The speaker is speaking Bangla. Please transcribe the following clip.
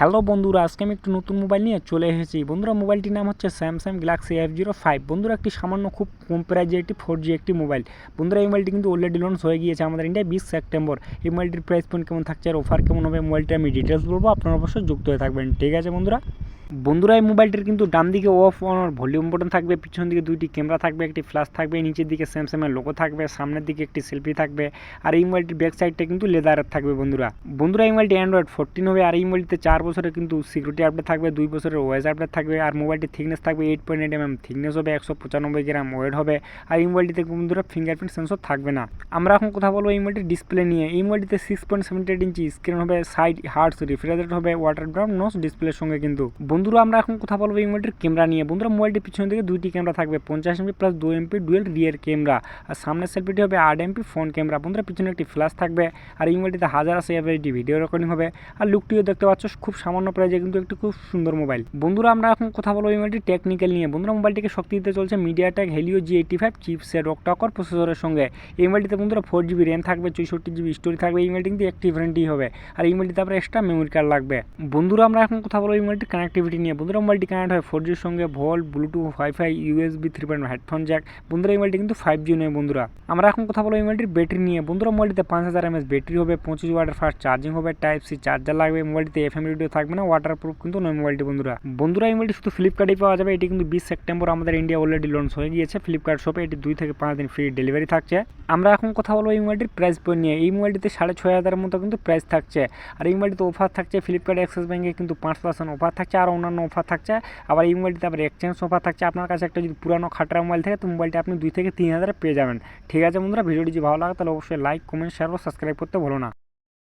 হ্যালো বন্ধুরা, আজকে আমি একটি নতুন মোবাইল নিয়ে চলে এসেছি। বন্ধুরা, মোবাইলটির নাম হচ্ছে Samsung Galaxy F zero five বন্ধুরা, একটি সামান্য খুব কম প্রাইজে একটি ফোর জি একটি মোবাইল। বন্ধুরা, এই মোবাইলটি কিন্তু অলরেডি লঞ্চ হয়ে গিয়েছে আমাদের ইন্ডিয়ায় বিশ সেপ্টেম্বর। এই মোবাইলটির প্রাইস পয়েন্ট কেমন থাকছে আর অফার কেমন হবে, মোবাইলটি আমি ডিটেলস বলব, আপনারা অবশ্যই যুক্ত হয়ে থাকবেন। ঠিক আছে বন্ধুরা? বন্ধুরা এই মোবাইলটির কিন্তু ডান দিকে অফ অন ভলিউম বটন থাকবে, পিছন দিকে দুইটি ক্যামেরা থাকবে, একটি ফ্ল্যাশ থাকবে, নিচের দিকে স্যামসাংয়ের লোগো থাকবে, সামনের দিকে একটি সেলফি থাকবে, আর এই মোবাইলটির ব্যাক সাইডটা কিন্তু লেদারের থাকবে বন্ধুরা। বন্ধুরা, এই মোবাইলটি অ্যান্ড্রয়েড ফোরটিন হবে, আর এই মোবাইলটিতে চার বছরের কিন্তু সিকিউরিটি আপডেট থাকবে, দুই বছরের ওয়েস আপডেট থাকবে, আর মোবাইলটির থিকনেস থাকবে eight point eight M thickness হবে একশো পঁচানব্বই গ্রাম ওয়েট হবে, আর এই মোবাইলটিতে বন্ধুরা ফিঙ্গারপ্রিন্ট সেন্সর থাকবে না। আমরা এখন কথা বলব এই মোবাইলটির ডিসপ্লে নিয়ে। এই মোবাইলটিতে six point seventy eight inch screen হবে সাইড হার্টস রিফ্রিজারেটর হবে ওয়াটার ব্রাউন নোস ডিসপ্লের সঙ্গে কিন্তু। বন্ধুরা, আমরা এখন কথা বলব এই মোবাইলটির ক্যামেরা নিয়ে। বন্ধুরা, মোবাইলটির পিছন দিকে দুইটি ক্যামেরা থাকবে, পঞ্চাশ এমপি প্লাস দু এমপি ডুয়েল রিয়ার ক্যামেরা আর সামনের সেলফিটি হবে আট এমপি ফোন ক্যামেরা। বন্ধুরা, পিছনে একটি ফ্ল্যাশ থাকবে আর এই মোবাইলটিতে হাজার আশি এভারেজটি ভিডিও রেকর্ডিং হবে। আর লুকটিও দেখতে পাচ্ছ, খুব সামান্য প্রাইজে কিন্তু একটি খুব সুন্দর মোবাইল। বন্ধুরা, আমরা এখন কথা বলব এই মোবাইলটি টেকনিক্যাল নিয়ে। বন্ধুরা, মোবাইলটিকে শক্তি দিতে চলছে MediaTek Helio G eighty five chipset রকটাকর প্রসেসরের সঙ্গে। এই মোবাইলটিতে বন্ধুরা ফোর জিবি র্যাম থাকবে চৌষট্টি জিবি স্টোরি থাকবে, এই মোবাইলটি কিন্তু একটি ভ্যারেন্টি হবে। আর এই মোবাইলটিতে আবার এক্সট্রা মেমোরি কার্ড লাগবে। বন্ধুরা, আমরা এখন কথা বলব এই মোবাইলটি কানেক্টিভিটি নিয়ে। বন্ধুরা মোবাইলটি কানেক্ট হয় ফোর জির সঙ্গে volt Bluetooth WiFi USB three point headphone jack বন্ধুরা, এই মোবাইলটি কিন্তু ফাইভ জি নয় বন্ধুরা। আমরা এখন কথা বলব এই মোবাইলটির ব্যাটারি নিয়ে। বন্ধুরা মোবাইলটিতে পাঁচ হাজার এমএস ব্যাটারি হবে, পঁচিশ ওয়াটের ফাস্ট চার্জিং হবে টাইপ সি চার্জার লাগবে। মোবাইলটিতে এফ এম রেডিও থাকবে না ওয়াটার প্রুফ কিন্তু নয় মোবাইলটি বন্ধুরা। বন্ধুরা, এই মোবাইলটি শুধু ফ্লিপকার্টেই পাওয়া যাবে। এটি কিন্তু বিশ সেপ্টেম্বর আমাদের ইন্ডিয়া অলরেডি লঞ্চ হয়ে গিয়েছে। ফ্লিপকার্ট শপে এটি দুই থেকে পাঁচ দিন ফ্রি ডেলিভারি থাকছে। আমরা এখন কথা বলব এই মোবাইলটির প্রাইস পয়েন্ট নিয়ে। এই মোবাইলটিতে সাড়ে ছয় হাজারের মতো কিন্তু প্রাইস থাকছে। আর এই মোবাইলটিতে অফার থাকছে ফ্লিপকার্ট অ্যাক্সেস ব্যাঙ্কে কিন্তু পাঁচ পার্সেন্ট অফার থাকছে। আর অন্যান্য অফার থাকছে, আবার এই মোবাইলটিতে আবার এক্সচেঞ্জ অফার থাকছে। আপনার কাছে একটা যদি পুরানো খাটরা মোবাইল থাকে, তো মোবাইলটি আপনি দুই থেকে তিন হাজারে পেয়ে যাবেন। ঠিক আছে বন্ধুরা, ভিডিওটি যদি ভালো লাগে, তাহলে অবশ্যই লাইক কমেন্ট শেয়ার ও সাবস্ক্রাইব করতে ভুলো না।